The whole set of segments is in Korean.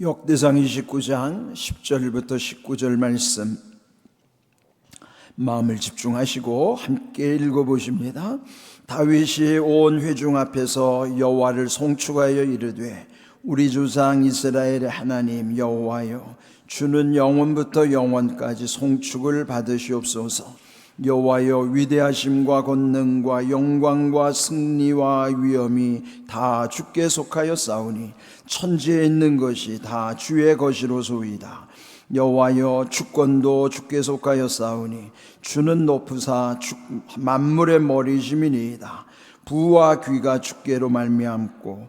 역대상 29장 10절부터 19절 말씀 마음을 집중하시고 함께 읽어 보십니다. 다윗이 온 회중 앞에서 여호와를 송축하여 이르되 우리 조상 이스라엘의 하나님 여호와여 주는 영원부터 영원까지 송축을 받으시옵소서. 여호와여 위대하심과 권능과 영광과 승리와 위엄이 다 주께 속하여 싸우니 천지에 있는 것이 다 주의 것이로소이다. 여호와여 주권도 주께 속하여 싸우니 주는 높으사 주, 만물의 머리심이니이다. 부와 귀가 주께로 말미암고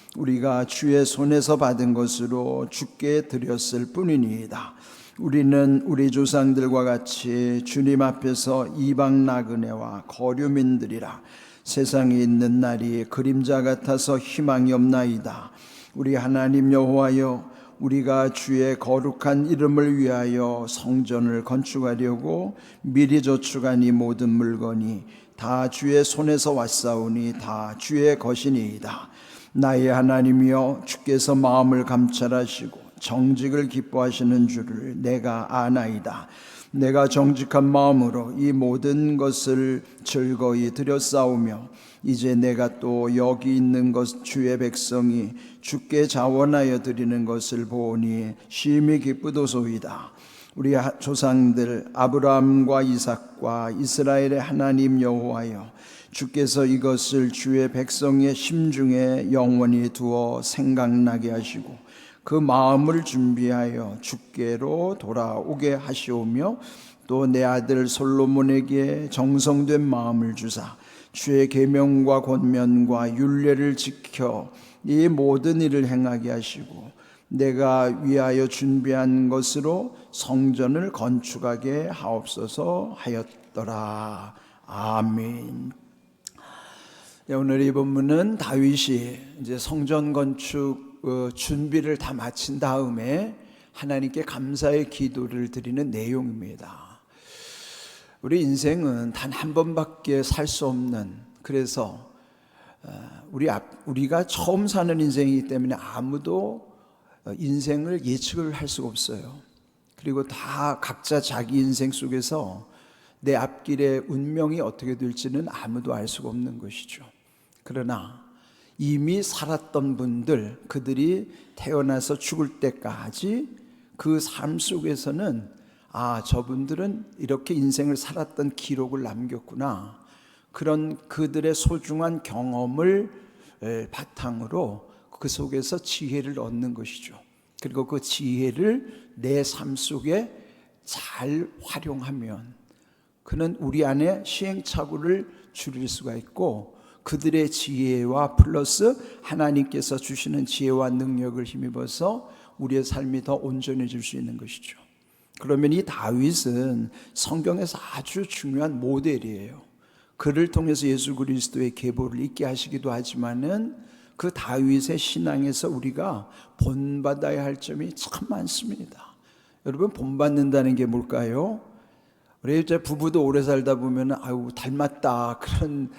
우리가 주의 손에서 받은 것으로 주께 드렸을 뿐이니이다. 우리는 우리 조상들과 같이 주님 앞에서 이방 나그네와 거류민들이라 세상에 있는 날이 그림자 같아서 희망이 없나이다. 우리 하나님 여호와여 우리가 주의 거룩한 이름을 위하여 성전을 건축하려고 미리 저축한 이 모든 물건이 다 주의 손에서 왔사오니 다 주의 것이니이다. 나의 하나님이여 주께서 마음을 감찰하시고 정직을 기뻐하시는 줄을 내가 아나이다. 내가 정직한 마음으로 이 모든 것을 즐거이 드렸사오며 이제 내가 또 여기 있는 것 주의 백성이 주께 자원하여 드리는 것을 보니 심히 기쁘도소이다. 우리 조상들 아브라함과 이삭과 이스라엘의 하나님 여호와여 주께서 이것을 주의 백성의 심중에 영원히 두어 생각나게 하시고 그 마음을 준비하여 주께로 돌아오게 하시오며 또 내 아들 솔로몬에게 정성된 마음을 주사 주의 계명과 권면과 윤례를 지켜 이 모든 일을 행하게 하시고 내가 위하여 준비한 것으로 성전을 건축하게 하옵소서 하였더라. 아멘. 네, 오늘 이 본문은 다윗이 이제 성전 건축 어, 준비를 다 마친 다음에 하나님께 감사의 기도를 드리는 내용입니다. 우리 인생은 단 한 번밖에 살 수 없는 그래서 어, 우리 우리가 처음 사는 인생이기 때문에 아무도 어, 인생을 예측을 할 수가 없어요. 그리고 다 각자 자기 인생 속에서 내 앞길의 운명이 어떻게 될지는 아무도 알 수가 없는 것이죠. 그러나 이미 살았던 분들, 그들이 태어나서 죽을 때까지 그 삶 속에서는 아, 저분들은 이렇게 인생을 살았던 기록을 남겼구나. 그런 그들의 소중한 경험을 바탕으로 그 속에서 지혜를 얻는 것이죠. 그리고 그 지혜를 내 삶 속에 잘 활용하면 그는 우리 안에 시행착오를 줄일 수가 있고 그들의 지혜와 플러스 하나님께서 주시는 지혜와 능력을 힘입어서 우리의 삶이 더 온전해질 수 있는 것이죠. 그러면 이 다윗은 성경에서 아주 중요한 모델이에요. 그를 통해서 예수 그리스도의 계보를 있게 하시기도 하지만은 그 다윗의 신앙에서 우리가 본받아야 할 점이 참 많습니다. 여러분 본받는다는 게 뭘까요? 우리 이제 부부도 오래 살다 보면 아유 닮았다 그런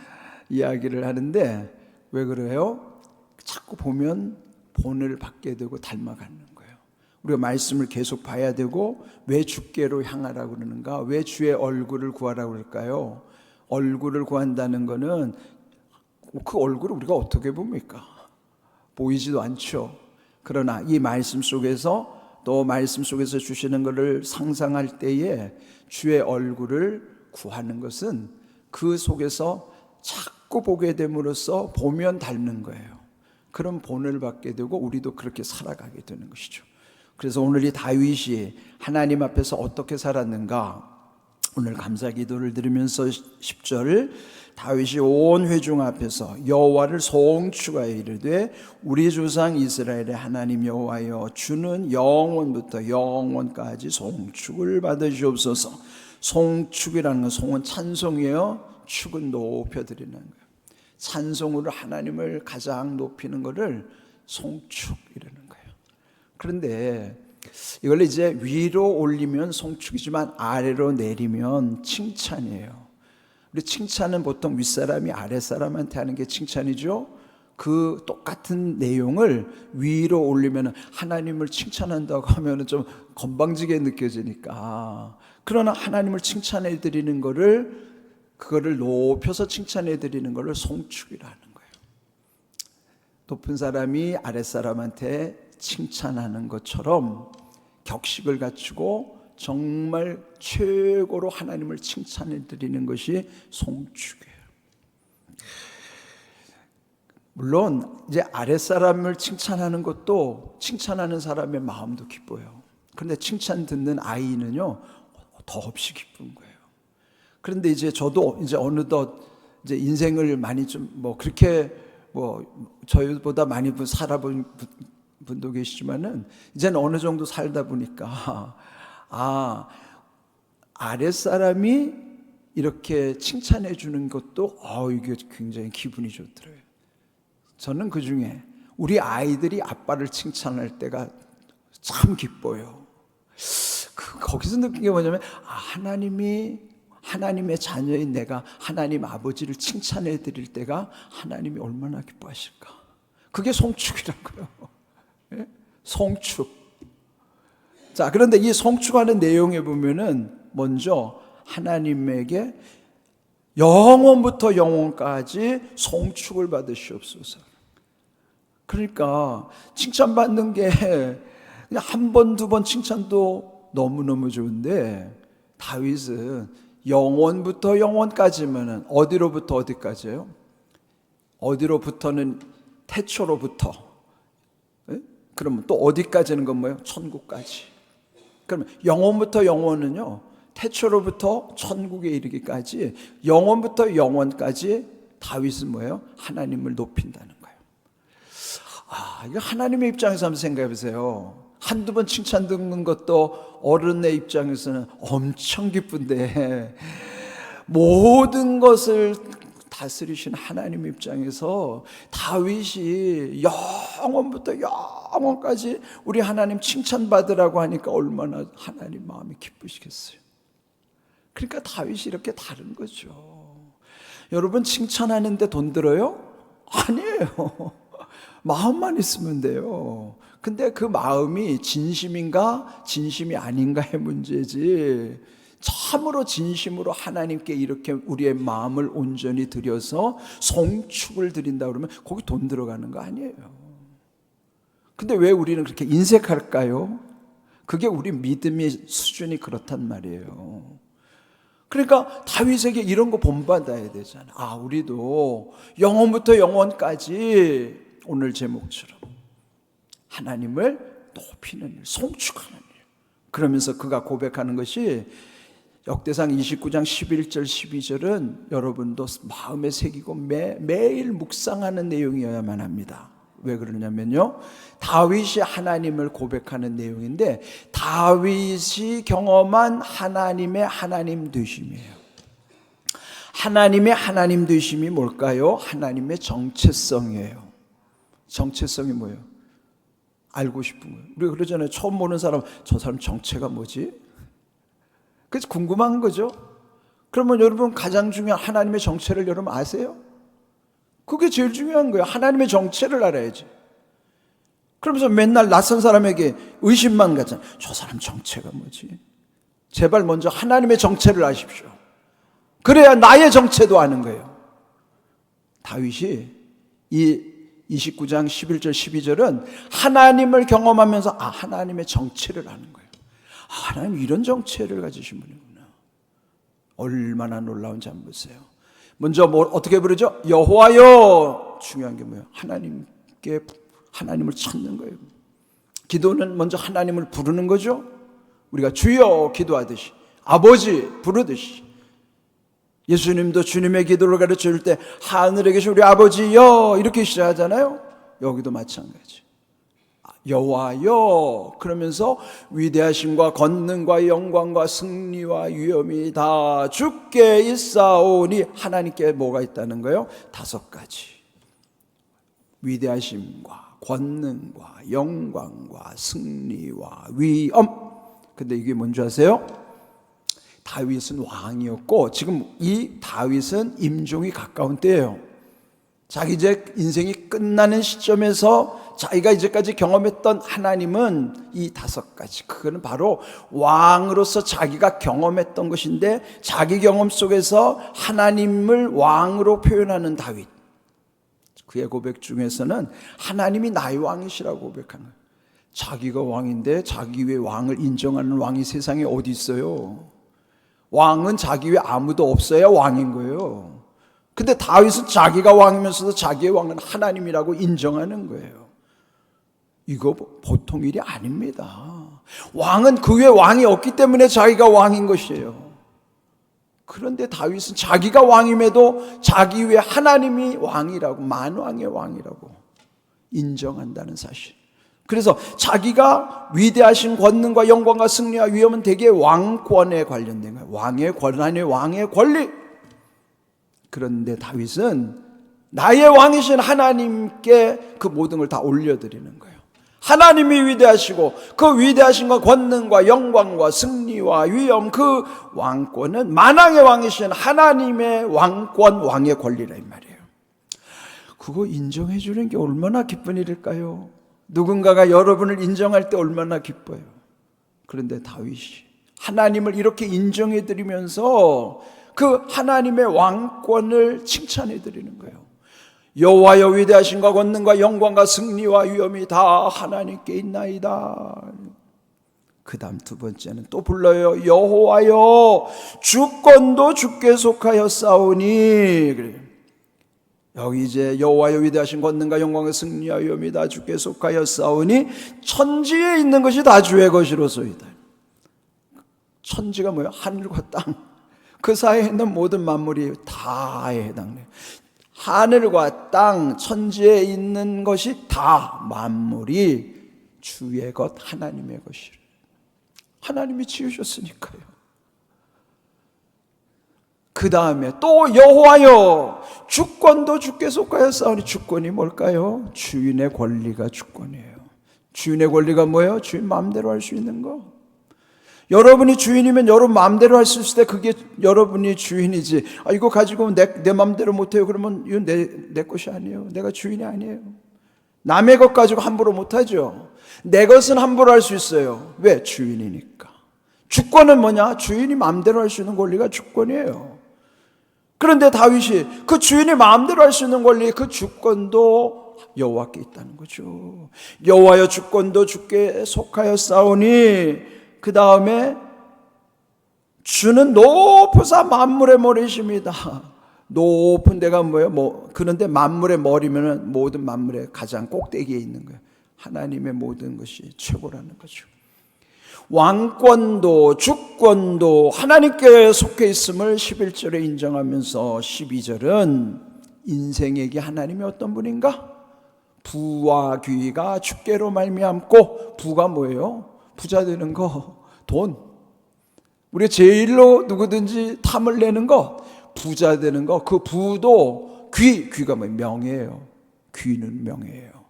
이야기를 하는데 왜 그래요? 자꾸 보면 본을 받게 되고 닮아가는 거예요. 우리가 말씀을 계속 봐야 되고 왜 주께로 향하라고 그러는가? 왜 주의 얼굴을 구하라고 그럴까요? 얼굴을 구한다는 것은 그 얼굴을 우리가 어떻게 봅니까? 보이지도 않죠. 그러나 이 말씀 속에서 또 말씀 속에서 주시는 것을 상상할 때에 주의 얼굴을 구하는 것은 그 속에서 자꾸 보게 됨으로써 보면 닮는 거예요. 그런 본을 받게 되고 우리도 그렇게 살아가게 되는 것이죠. 그래서 오늘 이 다윗이 하나님 앞에서 어떻게 살았는가? 오늘 감사 기도를 드리면서 10절 다윗이 온 회중 앞에서 여호와를 송축하여 이르되 우리 조상 이스라엘의 하나님 여호와여 주는 영원부터 영원까지 송축을 받으시옵소서 송축이라는 건 송은 찬송이에요 축은 높여드리는 거예요 찬송으로 하나님을 가장 높이는 것을 송축 이라는 거예요 그런데 이걸 이제 위로 올리면 송축이지만 아래로 내리면 칭찬이에요. 우리 칭찬은 보통 윗사람이 아랫사람한테 하는 게 칭찬이죠. 그 똑같은 내용을 위로 올리면 하나님을 칭찬한다고 하면 좀 건방지게 느껴지니까. 그러나 하나님을 칭찬해 드리는 거를 그거를 높여서 칭찬해 드리는 거를 송축이라는 거예요. 높은 사람이 아랫사람한테 칭찬하는 것처럼 격식을 갖추고 정말 최고로 하나님을 칭찬해 드리는 것이 송축이에요. 물론 이제 아랫사람을 칭찬하는 것도 칭찬하는 사람의 마음도 기뻐요. 그런데 칭찬 듣는 아이는요 더없이 기쁜 거예요. 그런데 이제 저도 이제 어느덧 이제 인생을 많이 좀 뭐 그렇게 뭐 저희보다 많이 살아본 분도 계시지만은 이제는 어느 정도 살다 보니까 아 아랫사람이 이렇게 칭찬해 주는 것도 어 이게 굉장히 기분이 좋더라고요. 저는 그 중에 우리 아이들이 아빠를 칭찬할 때가 참 기뻐요. 그, 거기서 느낀 게 뭐냐면 아, 하나님이 하나님의 자녀인 내가 하나님 아버지를 칭찬해 드릴 때가 하나님이 얼마나 기뻐하실까. 그게 송축이라고요. 예? 송축. 자, 그런데 이 송축하는 내용에 보면은 먼저 하나님에게 영원부터 영원까지 송축을 받으시옵소서. 그러니까 칭찬받는 게 한 번, 두 번 칭찬도 너무너무 좋은데 다윗은 영원부터 영원까지면은 어디로부터 어디까지예요? 어디로부터는 태초로부터 예? 그러면 또 어디까지는 건 뭐예요? 천국까지. 그러면 영원부터 영원은요. 태초로부터 천국에 이르기까지 영원부터 영원까지 다윗은 뭐예요? 하나님을 높인다는 거예요. 아, 이거 하나님의 입장에서 한번 생각해 보세요. 한두 번 칭찬 듣는 것도 어른의 입장에서는 엄청 기쁜데 모든 것을 다스리신 하나님 입장에서 다윗이 영원부터 영원까지 우리 하나님 칭찬받으라고 하니까 얼마나 하나님 마음이 기쁘시겠어요. 그러니까 다윗이 이렇게 다른 거죠. 여러분 칭찬하는데 돈 들어요? 아니에요. 마음만 있으면 돼요. 근데 그 마음이 진심인가 진심이 아닌가의 문제지. 참으로 진심으로 하나님께 이렇게 우리의 마음을 온전히 들여서 송축을 드린다 그러면 거기 돈 들어가는 거 아니에요. 근데 왜 우리는 그렇게 인색할까요? 그게 우리 믿음의 수준이 그렇단 말이에요. 그러니까 다윗에게 이런 거 본받아야 되잖아. 아, 우리도 영원부터 영원까지 오늘 제목처럼 하나님을 높이는 일, 송축하는 일. 그러면서 그가 고백하는 것이 역대상 29장 11절 12절은 여러분도 마음에 새기고 매, 매일 묵상하는 내용이어야만 합니다. 왜 그러냐면요. 다윗이 하나님을 고백하는 내용인데 다윗이 경험한 하나님의 하나님 되심이에요. 하나님의 하나님 되심이 뭘까요? 하나님의 정체성이에요. 정체성이 뭐예요? 알고 싶은 거예요. 우리가 그러잖아요. 처음 보는 사람, 저 사람 정체가 뭐지? 그래서 궁금한 거죠. 그러면 여러분 가장 중요한 하나님의 정체를 여러분 아세요? 그게 제일 중요한 거예요. 하나님의 정체를 알아야지. 그러면서 맨날 낯선 사람에게 의심만 가잖아요. 저 사람 정체가 뭐지? 제발 먼저 하나님의 정체를 아십시오. 그래야 나의 정체도 아는 거예요. 다윗이 이 29장 11절 12절은 하나님을 경험하면서 아 하나님의 정체를 아는 거예요. 아, 하나님 이런 정체를 가지신 분이구나. 얼마나 놀라운지 한번 보세요. 먼저 뭐 어떻게 부르죠? 여호와여. 중요한 게 뭐예요? 하나님께 하나님을 찾는 거예요. 기도는 먼저 하나님을 부르는 거죠. 우리가 주여 기도하듯이 아버지 부르듯이 예수님도 주님의 기도를 가르쳐 줄 때 하늘에 계신 우리 아버지여 이렇게 시작하잖아요. 여기도 마찬가지. 여호와여 그러면서 위대하심과 권능과 영광과 승리와 위엄이 다 주께 있사오니 하나님께 뭐가 있다는 거예요? 다섯 가지. 위대하심과 권능과 영광과 승리와 위엄. 근데 이게 뭔지 아세요? 다윗은 왕이었고 지금 이 다윗은 임종이 가까운 때예요. 자기 이제 인생이 끝나는 시점에서 자기가 이제까지 경험했던 하나님은 이 다섯 가지. 그거는 바로 왕으로서 자기가 경험했던 것인데 자기 경험 속에서 하나님을 왕으로 표현하는 다윗. 그의 고백 중에서는 하나님이 나의 왕이시라고 고백하는 거예요. 자기가 왕인데 자기 외 왕을 인정하는 왕이 세상에 어디 있어요? 왕은 자기 외 아무도 없어야 왕인 거예요. 근데 다윗은 자기가 왕이면서도 자기의 왕은 하나님이라고 인정하는 거예요. 이거 보통 일이 아닙니다. 왕은 그외 왕이 없기 때문에 자기가 왕인 것이에요. 그런데 다윗은 자기가 왕임에도 자기 외 하나님이 왕이라고 만왕의 왕이라고 인정한다는 사실. 그래서 자기가 위대하신 권능과 영광과 승리와 위엄은 대개 왕권에 관련된 거예요. 왕의 권한의 왕의 권리. 그런데 다윗은 나의 왕이신 하나님께 그 모든 걸 다 올려드리는 거예요. 하나님이 위대하시고 그 위대하신 것 권능과 영광과 승리와 위엄 그 왕권은 만왕의 왕이신 하나님의 왕권 왕의 권리라 이 말이에요. 그거 인정해 주는 게 얼마나 기쁜 일일까요? 누군가가 여러분을 인정할 때 얼마나 기뻐요. 그런데 다윗이 하나님을 이렇게 인정해 드리면서 그 하나님의 왕권을 칭찬해 드리는 거예요. 여호와여 위대하신과 권능과 영광과 승리와 위엄이 다 하나님께 있나이다. 그 다음 두 번째는 또 불러요. 여호와여 주권도 주께 속하여 싸우니 그래요. 여기 이제 여호와여 위대하신 권능과 영광과 승리와 위엄이 다 주께 속하여 싸우니 천지에 있는 것이 다 주의 것이로소이다. 천지가 뭐예요? 하늘과 땅. 그 사이에 있는 모든 만물이 다에 해당돼요. 하늘과 땅, 천지에 있는 것이 다 만물이 주의 것, 하나님의 것이래. 하나님이 지으셨으니까요. 그 다음에 또 여호와여 주권도 주께 속하여 싸우니 주권이 뭘까요? 주인의 권리가 주권이에요. 주인의 권리가 뭐예요? 주인 마음대로 할 수 있는 거. 여러분이 주인이면 여러분 마음대로 할 수 있을 때 그게 여러분이 주인이지. 아, 이거 가지고 내, 내 마음대로 못해요. 그러면 이건 내, 내 것이 아니에요. 내가 주인이 아니에요. 남의 것 가지고 함부로 못하죠. 내 것은 함부로 할 수 있어요. 왜? 주인이니까. 주권은 뭐냐? 주인이 마음대로 할 수 있는 권리가 주권이에요. 그런데 다윗이 그 주인이 마음대로 할 수 있는 권리, 그 주권도 여호와께 있다는 거죠. 여호와여 주권도 주께 속하여 싸우니 그 다음에 주는 높으사 만물의 머리십니다. 높은 데가 뭐예요? 뭐 그런데 만물의 머리면은 모든 만물의 가장 꼭대기에 있는 거예요. 하나님의 모든 것이 최고라는 거죠. 왕권도 주권도 하나님께 속해 있음을 11절에 인정하면서 12절은 인생에게 하나님이 어떤 분인가? 부와 귀가 주께로 말미암고 부가 뭐예요? 부자 되는 거, 돈. 우리 제일로 누구든지 탐을 내는 거, 부자 되는 거, 그 부도 귀, 귀가 뭐 명예예요. 귀는 명예예요.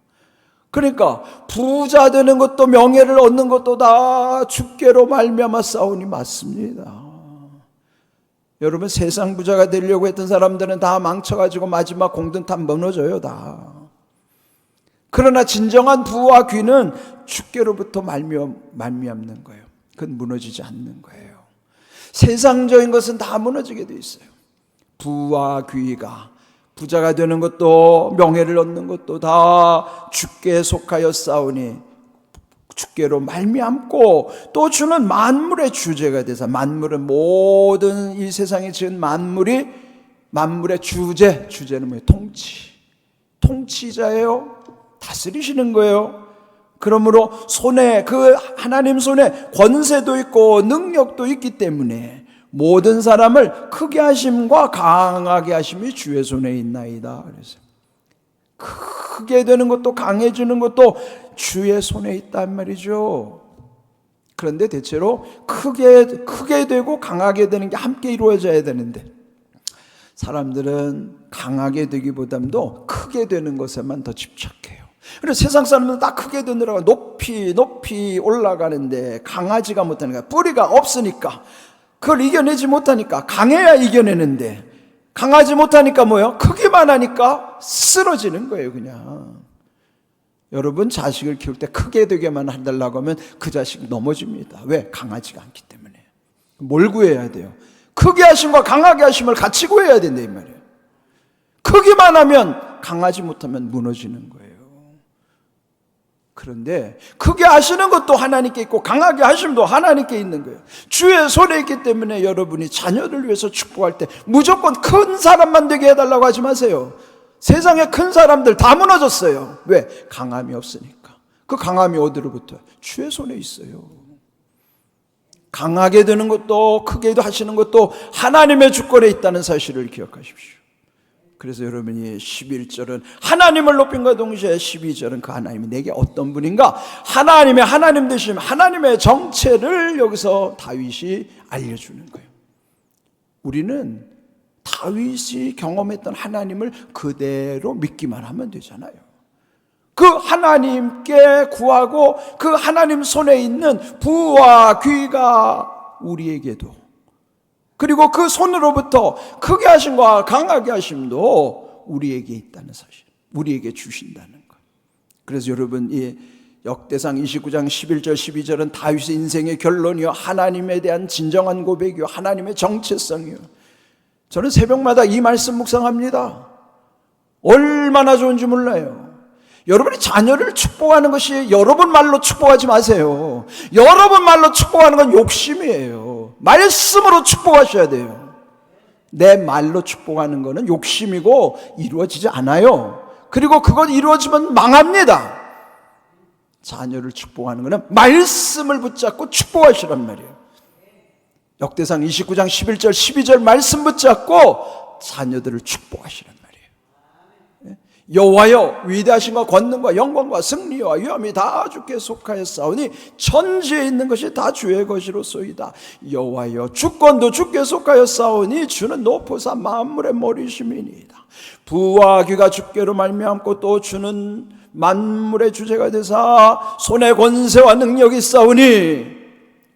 그러니까 부자 되는 것도 명예를 얻는 것도 다 주께로 말미암아 싸우니 맞습니다. 여러분 세상 부자가 되려고 했던 사람들은 다 망쳐가지고 마지막 공든탑 무너져요 다. 그러나 진정한 부와 귀는 주께로부터 말미암, 말미암는 거예요. 그건 무너지지 않는 거예요. 세상적인 것은 다 무너지게 돼 있어요. 부와 귀가 부자가 되는 것도 명예를 얻는 것도 다 주께 속하여 싸우니 주께로 말미암고 또 주는 만물의 주제가 되사 만물은 모든 이 세상에 지은 만물이 만물의 주제 주제는 뭐예요? 통치 통치자예요. 다스리시는 거예요. 그러므로 손에 그 하나님 손에 권세도 있고 능력도 있기 때문에 모든 사람을 크게 하심과 강하게 하심이 주의 손에 있나이다. 그래서 크게 되는 것도 강해지는 것도 주의 손에 있단 말이죠. 그런데 대체로 크게 크게 되고 강하게 되는 게 함께 이루어져야 되는데 사람들은 강하게 되기보담도 크게 되는 것에만 더 집착해요. 그래서 세상 사람들은 다 크게 되느라고 높이 높이 올라가는데 강하지가 못하는 거야. 뿌리가 없으니까 그걸 이겨내지 못하니까 강해야 이겨내는데 강하지 못하니까 뭐요? 크기만 하니까 쓰러지는 거예요, 그냥. 여러분 자식을 키울 때 크게 되게만 해달라고 하면 그 자식 넘어집니다. 왜? 강하지가 않기 때문에. 뭘 구해야 돼요? 크게 하심과 강하게 하심을 같이 구해야 된다 이 말이에요. 크기만 하면 강하지 못하면 무너지는 거예요. 그런데 크게 하시는 것도 하나님께 있고 강하게 하심도 하나님께 있는 거예요. 주의 손에 있기 때문에 여러분이 자녀를 위해서 축복할 때 무조건 큰 사람만 되게 해달라고 하지 마세요. 세상에 큰 사람들 다 무너졌어요. 왜? 강함이 없으니까. 그 강함이 어디로부터? 주의 손에 있어요. 강하게 되는 것도 크게 하시는 것도 하나님의 주권에 있다는 사실을 기억하십시오. 그래서 여러분이 11절은 하나님을 높임과 동시에 12절은 그 하나님이 내게 어떤 분인가? 하나님의 하나님 되심, 하나님의 정체를 여기서 다윗이 알려주는 거예요. 우리는 다윗이 경험했던 하나님을 그대로 믿기만 하면 되잖아요. 그 하나님께 구하고 그 하나님 손에 있는 부와 귀가 우리에게도 그리고 그 손으로부터 크게 하심과 강하게 하심도 우리에게 있다는 사실. 우리에게 주신다는 것. 그래서 여러분 이 역대상 29장 11절 12절은 다윗의 인생의 결론이요 하나님에 대한 진정한 고백이요 하나님의 정체성이요. 저는 새벽마다 이 말씀 묵상합니다. 얼마나 좋은지 몰라요. 여러분이 자녀를 축복하는 것이 여러분 말로 축복하지 마세요. 여러분 말로 축복하는 건 욕심이에요. 말씀으로 축복하셔야 돼요. 내 말로 축복하는 것은 욕심이고 이루어지지 않아요. 그리고 그건 이루어지면 망합니다. 자녀를 축복하는 것은 말씀을 붙잡고 축복하시란 말이에요. 역대상 29장 11절 12절 말씀 붙잡고 자녀들을 축복하시란. 여호와여 위대하신과 권능과 영광과 승리와 위엄이 다 주께 속하였사오니 천지에 있는 것이 다 주의 것이로소이다. 여호와여 주권도 주께 속하였사오니 주는 높으사 만물의 머리심이니이다. 부와 귀가 주께로 말미암고 또 주는 만물의 주제가 되사 손에 권세와 능력이 있사오니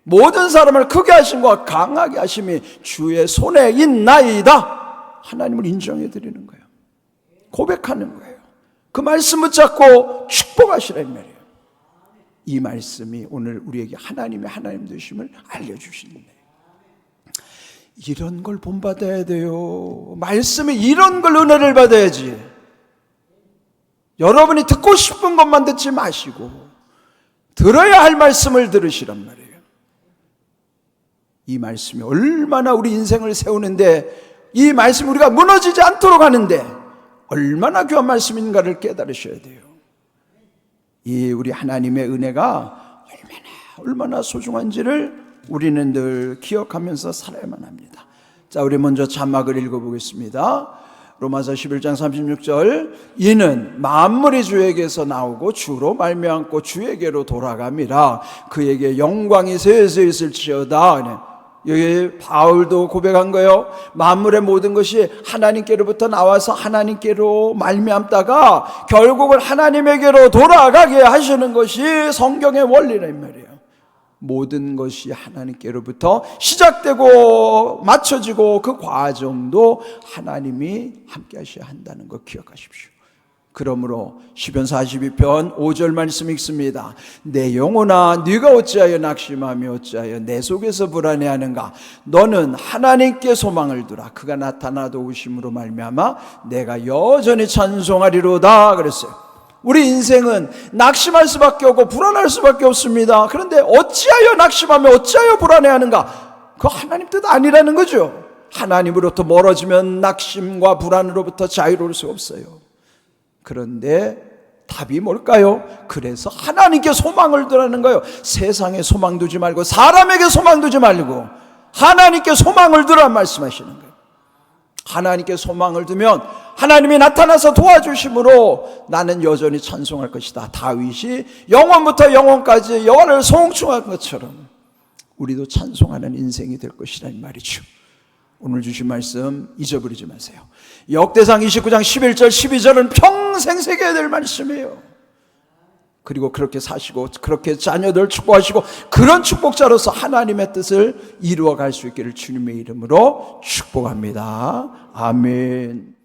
모든 사람을 크게 하심과 강하게 하심이 주의 손에 있나이다. 하나님을 인정해 드리는 거예요. 고백하는 거예요. 그 말씀 붙잡고 축복하시란 말이에요. 이 말씀이 오늘 우리에게 하나님의 하나님 되심을 알려주시는 거예요. 이런 걸 본받아야 돼요. 말씀이 이런 걸 은혜를 받아야지. 여러분이 듣고 싶은 것만 듣지 마시고 들어야 할 말씀을 들으시란 말이에요. 이 말씀이 얼마나 우리 인생을 세우는데 이 말씀이 우리가 무너지지 않도록 하는데 얼마나 귀한 말씀인가를 깨달으셔야 돼요. 이 우리 하나님의 은혜가 얼마나 얼마나 소중한지를 우리는 늘 기억하면서 살아야만 합니다. 자, 우리 먼저 자막을 읽어보겠습니다. 로마서 11장 36절 이는 만물이 주에게서 나오고 주로 말미암고 주에게로 돌아갑니다. 그에게 영광이 세세 있을지어다. 여기 바울도 고백한 거예요. 만물의 모든 것이 하나님께로부터 나와서 하나님께로 말미암다가 결국은 하나님에게로 돌아가게 하시는 것이 성경의 원리란 말이에요. 모든 것이 하나님께로부터 시작되고 맞춰지고 그 과정도 하나님이 함께 하셔야 한다는 거 기억하십시오. 그러므로 시편 42편 5절 말씀 읽습니다. 내 영혼아 네가 어찌하여 낙심하며 어찌하여 내 속에서 불안해하는가 너는 하나님께 소망을 두라 그가 나타나 도우심으로 말미암아 내가 여전히 찬송하리로다 그랬어요. 우리 인생은 낙심할 수밖에 없고 불안할 수밖에 없습니다. 그런데 어찌하여 낙심하며 어찌하여 불안해하는가? 그 하나님 뜻 아니라는 거죠. 하나님으로부터 멀어지면 낙심과 불안으로부터 자유로울 수 없어요. 그런데 답이 뭘까요? 그래서 하나님께 소망을 두라는 거예요. 세상에 소망 두지 말고 사람에게 소망 두지 말고 하나님께 소망을 두라 말씀하시는 거예요. 하나님께 소망을 두면 하나님이 나타나서 도와주심으로 나는 여전히 찬송할 것이다. 다윗이 영원부터 영원까지 여호와를 송축한 것처럼 우리도 찬송하는 인생이 될 것이라는 말이죠. 오늘 주신 말씀 잊어버리지 마세요. 역대상 29장 11절 12절은 평생 새겨야 될 말씀이에요. 그리고 그렇게 사시고 그렇게 자녀들 축복하시고 그런 축복자로서 하나님의 뜻을 이루어 갈 수 있기를 주님의 이름으로 축복합니다. 아멘.